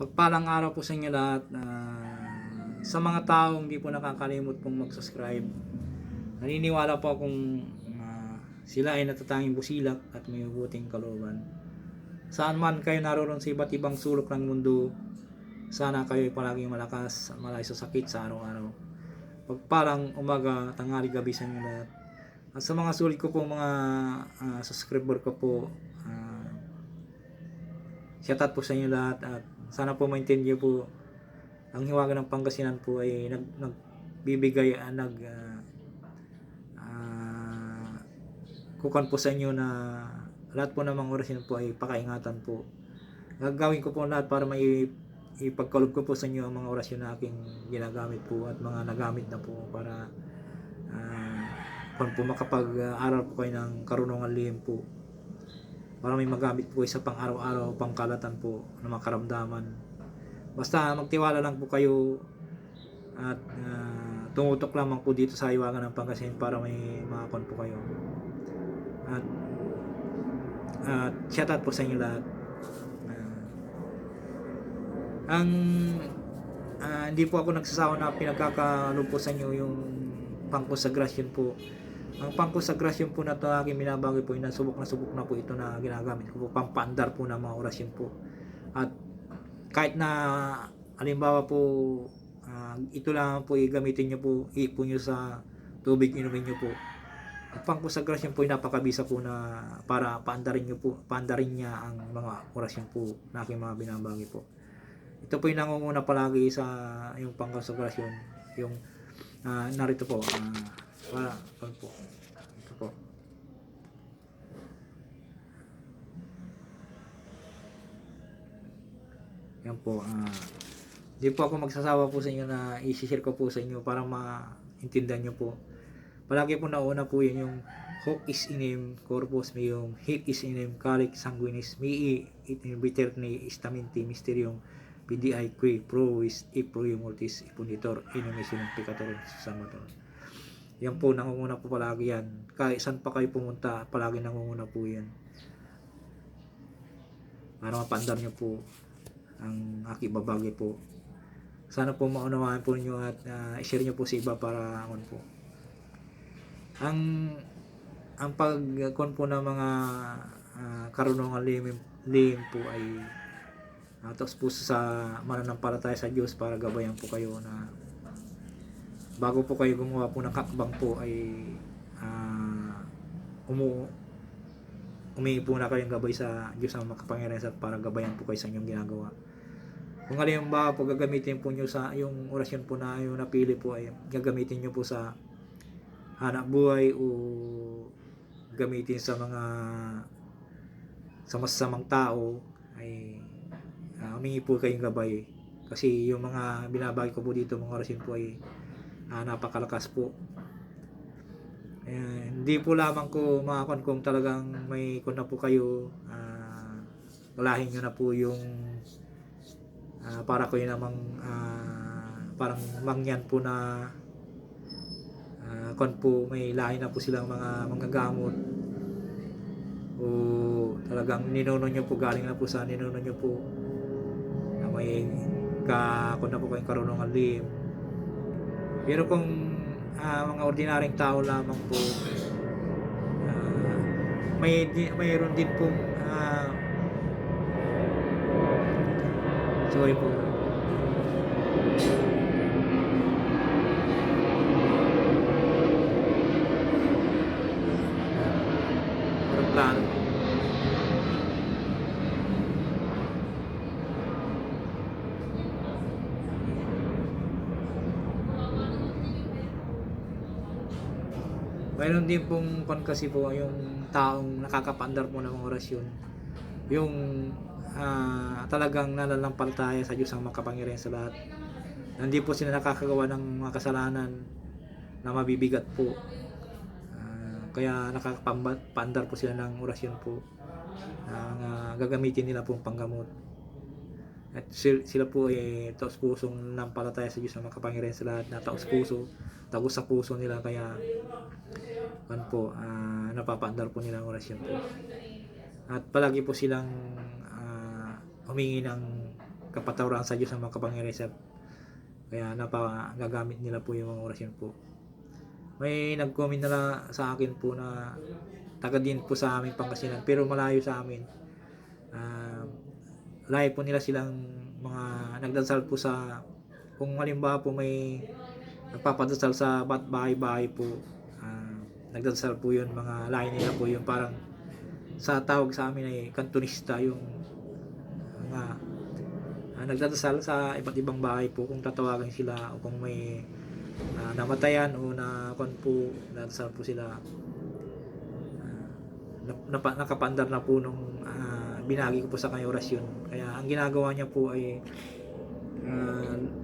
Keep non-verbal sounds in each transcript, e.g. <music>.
Pagpalang araw po sa inyo lahat. ah, sa mga taong hindi po nakakalimot pong mag-subscribe, naniniwala po akong ah, sila ay natatanging busilak at may mabuting kalooban. Saan man kayo naroon sa iba't ibang sulok ng mundo, sana kayo ay palaging malakas at malay sa sakit sa araw-araw. Pagpalang umaga, tanghali, gabi sa inyo lahat. At sa mga sulit ko po mga ah, subscriber ko po, ah, shoutout po sa inyo lahat at sana po maintindihan po ang hiwaga ng Pangasinan po ay nag, nagbibigay ah, nag ah, ah, kukan po sa inyo na lahat po ng mga orasyon po ay pakaingatan po. Gagawin ko po lahat para may ipagkalog ko po sa inyo ang mga orasyon na aking ginagamit po at mga nagamit na po para ah, kung po makapag-aral po kayo ng karunungan lihim po para may magamit po isa pang araw-araw pang kalatan po ng mga karamdaman. Basta magtiwala lang po kayo at ah, tumutok lamang po dito sa iwagan ng Pangasinan para may makakon po kayo. At at shoutout po sa inyo lahat. Ah, ang ah, hindi po ako nagsasawa na pinagkakalo po sa inyo yung pangkonsagrasyon po ang pangkonsagrasyon po na ito aking binabagay po, inasubok na subok na po ito na ginagamit ko po, pampaandar po ng mga orasyon po. At kahit na, halimbawa po, ah, ito lang po, igamitin nyo po, iipon nyo sa tubig, inumin nyo po. Ang pangkonsagrasyon po, napakabisa po na para paandarin nyo po, paandarin niya ang mga orasyon po na aking mga binabagay po. Ito po yung nangunguna palagi sa yung pangkonsagrasyon, yung ah, narito po, ah, wala, wala po. Ito po. Yan po. ah Hindi po ako magsasawa po sa inyo na i-share ko po sa inyo para maintindihan nyo po. Palagi po nauna po yun yung hoc is inem corpus meum, hic is inem calic sanguinis mii it in viterne istamenti mysterium PDI qui provis e multis impunitor inumisinum peccatorum samator. Yan po, nangunguna po palagi yan. Kahit saan pa kayo pumunta, palagi nangunguna po yan. Para mapandar nyo po ang aking babagi po. Sana po maunawaan po nyo at ah, i-share nyo po sa iba para ano po. Ang ang pagkon po ng mga ah, karunungan lihim, lihim po ay uh, po sa mananampalataya sa Diyos para gabayan po kayo na bago po kayo gumawa po ng kakbang po ay uh, umu umingi po na kayong gabay sa Diyos ang makapangyarihan at para gabayan po kayo sa inyong ginagawa. Kung halimbawa po gagamitin po nyo sa yung orasyon po na yung napili po ay gagamitin nyo po sa hanap buhay o gamitin sa mga sa masasamang tao ay uh, humingi po kayong gabay kasi yung mga binabagi ko po dito mga orasyon po ay ah, napakalakas po. Eh, hindi po lamang ko makakon kung talagang may kun na po kayo. Ah, walahin nyo na po yung ah, para ko yun namang ah, parang mangyan po na ah, kun po may lahi na po silang mga mga gamot. O talagang ninuno nyo po galing na po sa ninuno nyo po. Na may ka kun na po kayong karunungan lim pero kung ah, mga ordinaryong tao lamang po, ah, may di- mayroon din pong ah, sorry po. Mayroon din pong kon kasi po yung taong nakakapandar po ng orasyon. Yung ah, talagang nalalampalataya sa Diyos ang makapangyarihan sa lahat. Hindi po sila nakakagawa ng mga kasalanan na mabibigat po. Ah, kaya nakakapandar po sila ng orasyon po na gagamitin nila pong panggamot. At sil- sila po ay taos pusong nampalataya sa Diyos ang makapangyarihan sa lahat na taos puso, tagos sa puso nila kaya kan po, ah, napapaandar po nila ang orasyon po. At palagi po silang ah, humingi ng kapatawaran sa Diyos ng mga kapangyarihan sa kaya napagagamit nila po yung mga orasyon po. May nag-comment na sa akin po na taga din po sa aming Pangasinan pero malayo sa amin. Ah, layo po nila silang mga nagdasal po sa kung halimbawa po may nagpapadasal sa bahay-bahay po ah, nagdasal po yun mga layo nila po yun parang sa tawag sa amin ay kantonista yung mga ah, nagdadasal sa iba't ibang bahay po kung tatawagan sila o kung may ah, namatayan o na kon po nagdasal po sila. Ah, nap- nakapandar na po nung ah, binagi ko po sa kanya orasyon kaya ang ginagawa niya po ay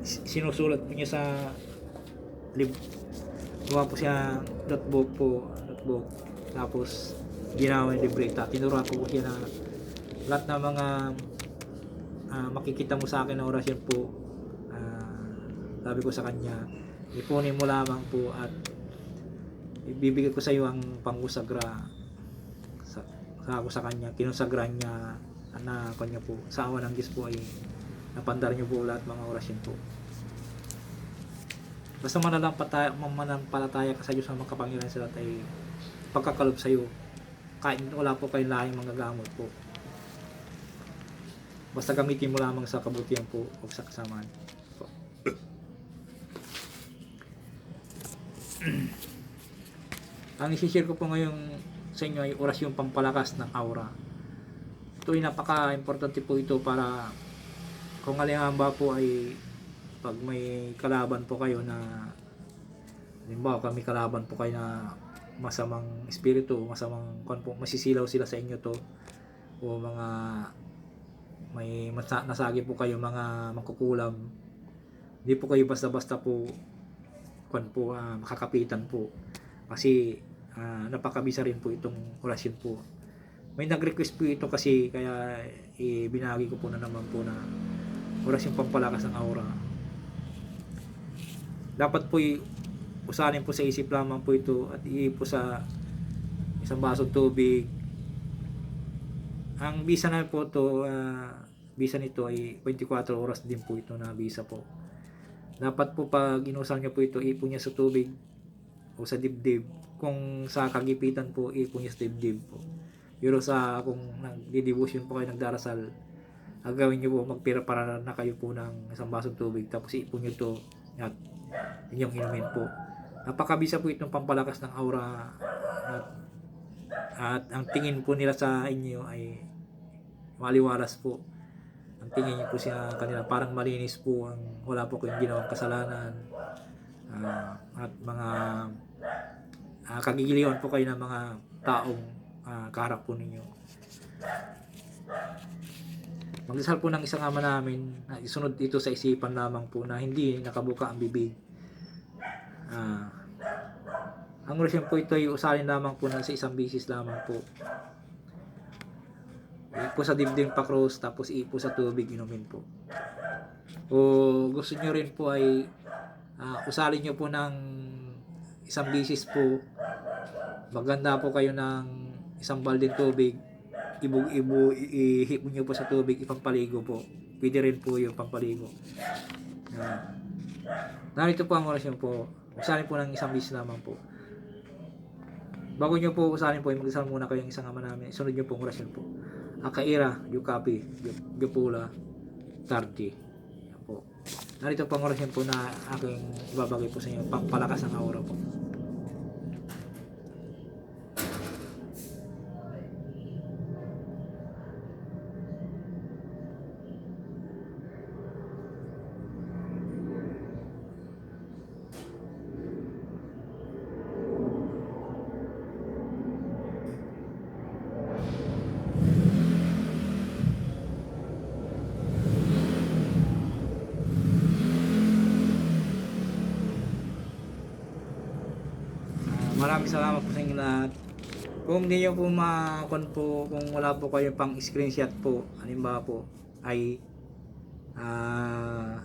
s- sinusulat po niya sa lib gawa po siya notebook po notebook. Tapos ginawa yung libreta tinura ko po siya na lahat ng mga ah, makikita mo sa akin na orasyon po ah, sabi ko sa kanya ipunin mo lamang po at ibibigay ko sa iyo ang pangkusagra sa, sa ako sa kanya kinusagra niya na kanya po sa awa ng Diyos po ay napandar niyo po lahat mga orasyon po. Basta mananampalataya, mananampalataya ka sa Diyos ng mga kapangyarihan sa lahat ay pagkakalob sa iyo. Kahit wala po kayong lahing mga gamot po. Basta gamitin mo lamang sa kabutihan po o sa kasamaan. Po. <clears throat> ang isishare ko po ngayon sa inyo ay orasyon pampalakas ng aura. Ito ay napaka-importante po ito para kung halimbawa po ay pag may kalaban po kayo na halimbawa kami kalaban po kayo na masamang espiritu, masamang kung po, masisilaw sila sa inyo to o mga may nasagi po kayo mga mangkukulam hindi po kayo basta-basta po kung po ah, makakapitan po. Kasi ah, napakabisa rin po itong orasyon po. May nag-request po ito kasi kaya eh, binagi ko po na naman po na orasyon pampalakas ng aura. Dapat po usanin po sa isip lamang po ito at i po sa isang basong tubig. Ang bisa na po to ah, bisa nito ay 24 oras din po ito na bisa po. Dapat po pag inusal niyo po ito ipo niya sa tubig o sa dibdib. Kung sa kagipitan po ipo niya sa dibdib po. Pero sa kung nagdidibusyon po kayo nagdarasal ang gawin niyo po magpira para na kayo po ng isang basong tubig tapos ipo niyo to at inyong inumin po. Napakabisa po itong pampalakas ng aura at, at ang tingin po nila sa inyo ay maliwalas po. Ang tingin niyo po siya kanila parang malinis po ang wala po kayong ginawang kasalanan Ah, at mga uh, kagigiliwan po kayo ng mga taong ah, kaharap po ninyo. Magdasal po ng isang ama namin na isunod ito sa isipan lamang po na hindi nakabuka ang bibig. Ah, ang orasyon po ito ay usalin lamang po na sa isang bisis lamang po. Ipo sa dibdib pa cross tapos ipo sa tubig inumin po. O gusto nyo rin po ay ah, usalin nyo po ng isang bisis po maganda po kayo ng isang balding tubig ibu ihip nyo po sa tubig ipampaligo po pwede rin po yung pampaligo Yan. narito po ang orasyon po usalin po ng isang bisis lamang po bago nyo po usalin po magdasal muna kayo ng isang ama namin sunod nyo po ang orasyon po Akaira, Yukapi, Yupula, Tardi. Po. Narito po ang orasyon po na aking ibabagay po sa inyo. Pampalakas ng aura po. Maraming salamat po sa inyo lahat. Kung hindi nyo po makon po, kung wala po kayo pang screenshot po, halimbawa po, ay ah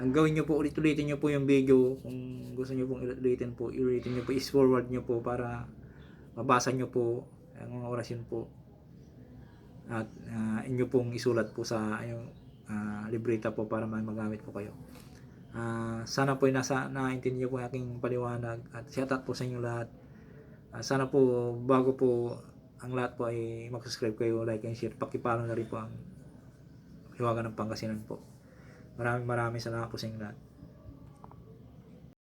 ang gawin nyo po, ulit-ulitin nyo po yung video. Kung gusto nyo pong ulitin po, ulitin nyo po, is-forward nyo po para mabasa nyo po ang mga orasyon po. At ah, inyo pong isulat po sa yung libreta po para magamit po kayo. Ah, sana po nasa naintindihan yung aking paliwanag at shout out po sa inyo lahat. Ah, sana po bago po ang lahat po ay mag-subscribe kayo, like and share. Pakipalo na rin po ang Hiwaga ng Pangasinan po. Maraming maraming salamat po sa inyo lahat.